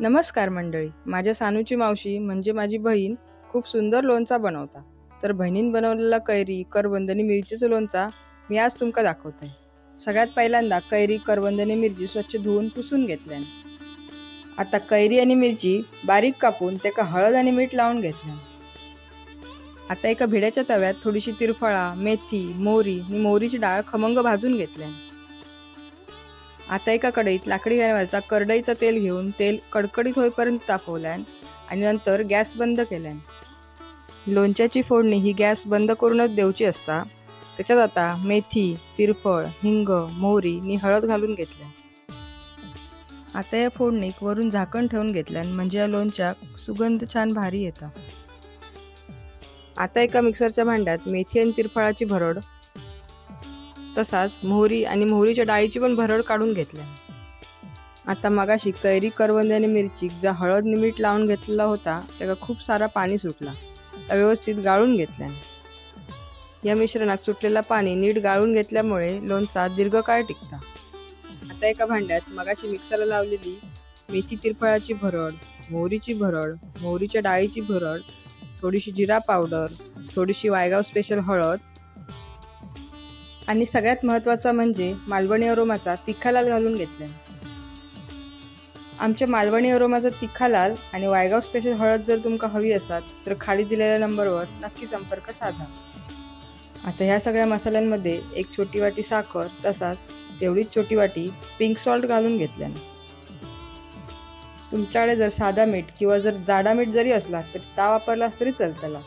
नमस्कार मंडळी. माझ्या सानूची मावशी म्हणजे माझी बहीण खूप सुंदर लोणचा बनवता. तर बहिणीन बनवलेला कैरी करवंदनी मिरचीचं लोणचा मी आज तुमका दाखवते सगळ्यात पहिल्यांदा कैरी करवंदनी मिरची स्वच्छ धुवून पुसून घेतल्यान. आता कैरी आणि मिरची बारीक कापून त्याका हळद आणि मीठ लावून घेतल्यान. आता एका भिड्याच्या तव्यात थोडीशी तिरफळा मेथी मोहरी आणि मोहरीची डाळ खमंग भाजून घेतल्यान. आता एका कढईत लाकडी घालवायचा करडईचं तेल घेऊन तेल कडकडीत होईपर्यंत तापवल्यान आणि नंतर गॅस बंद केल्यान. लोणच्याची फोडणी ही गॅस बंद करूनच देऊची असता त्याच्यात आता मेथी तिरफळ हिंग मोहरी आणि हळद घालून घेतल्या. आता या फोडणीक वरून झाकण ठेवून घेतल्यान म्हणजे या लोणच्याक सुगंध छान भारी येता. आता एका मिक्सरच्या भांड्यात मेथी आणि तिरफळाची भरड तसाच मोहरी आणि मोहरीच्या डाळीची पण भरड काढून घेतल्या. आता मगाशी कैरी करवंदी आणि मिरची जा हळद मीठ लावून घेतलेला होता त्याला खूप सारा पाणी सुटला. त्या व्यवस्थित गाळून घेतल्या. या मिश्रणात सुटलेला पाणी नीट गाळून घेतल्यामुळे लोणचा दीर्घकाळ टिकता. आता एका भांड्यात मगाशी मिक्सरला लावलेली मेथी तिरफळाची भरड मोहरीची भरड मोहरीच्या डाळीची भरड थोडीशी जिरा पावडर थोडीशी वायगाव स्पेशल हळद आणि सगळ्यात महत्त्वाचा म्हणजे मालवणी अरोमाचा तिखालाल घालून घेतला आमच्या मालवणी अरोमाचा तिखालाल आणि वायगाव स्पेशल हळद जर तुमका हवी असाल तर खाली दिलेल्या नंबरवर नक्की संपर्क साधा. आता ह्या सगळ्या मसाल्यांमध्ये एक छोटी वाटी साखर तसाच तेवढीच छोटी वाटी पिंक सॉल्ट घालून घेतल्याने तुमच्याकडे जर साधा मीठ किंवा जर जाडा मीठ जरी असला तरी ता वापरलास तरी चालतला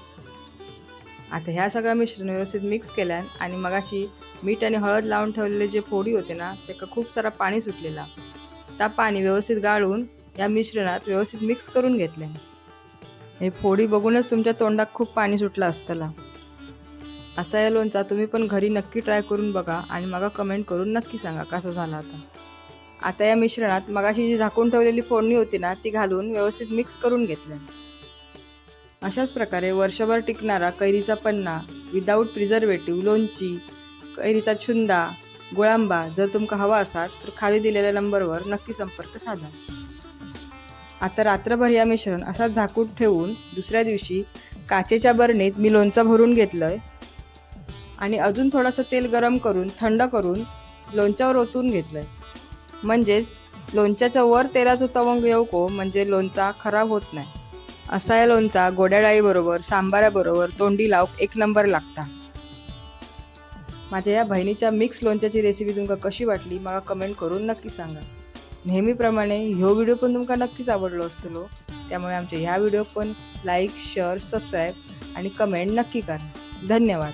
आता ह्या सगळ्या मिश्रण व्यवस्थित मिक्स केल्यान आणि मगाशी मीठ आणि हळद लावून ठेवलेले जे फोडी होते ना त्याका खूप सारा पाणी सुटलेला. त्या पाणी व्यवस्थित गाळून या मिश्रणात व्यवस्थित मिक्स करून घेतले. हे फोडी बघूनच तुमच्या तोंडात खूप पाणी सुटलं असतला. असा या लोणचा तुम्ही पण घरी नक्की ट्राय करून बघा आणि मग कमेंट करून नक्की सांगा कसा झाला आता आता या मिश्रणात मगाशी जी झाकून ठेवलेली फोडणी होती ना ती घालून व्यवस्थित मिक्स करून घेतल्या. अशाच प्रकारे वर्षभर टिकणारा कैरीचा पन्ना विदाऊट प्रिझर्वेटिव्ह लोणची कैरीचा छुंदा गुळांबा जर तुमका हवा असाल तर खाली दिलेल्या नंबरवर नक्की संपर्क साधा. आता रात्रभर या मिश्रण असा झाकून ठेवून दुसऱ्या दिवशी काचेच्या बरणीत मी लोणचं भरून घेतलंय आणि अजून थोडंसं तेल गरम करून थंड करून लोणच्यावर ओतून घेतलंय. म्हणजेच लोणच्याच्या वर तेलाचा तवंग येऊ को म्हणजे लोणचा खराब होत नाही. असा या लोणचा गोड्या डाळीबरोबर सांबाराबरोबर तोंडी लावूक एक नंबर लागता. माझ्या या बहिणीच्या मिक्स लोणच्याची रेसिपी तुमका कशी वाटली मला कमेंट करून नक्की सांगा. नेहमीप्रमाणे ह्यो व्हिडिओ पण तुमका नक्कीच आवडलो असतलो त्यामुळे आमच्या ह्या व्हिडिओ पण लाईक शेअर सबस्क्राईब आणि कमेंट नक्की करा. धन्यवाद.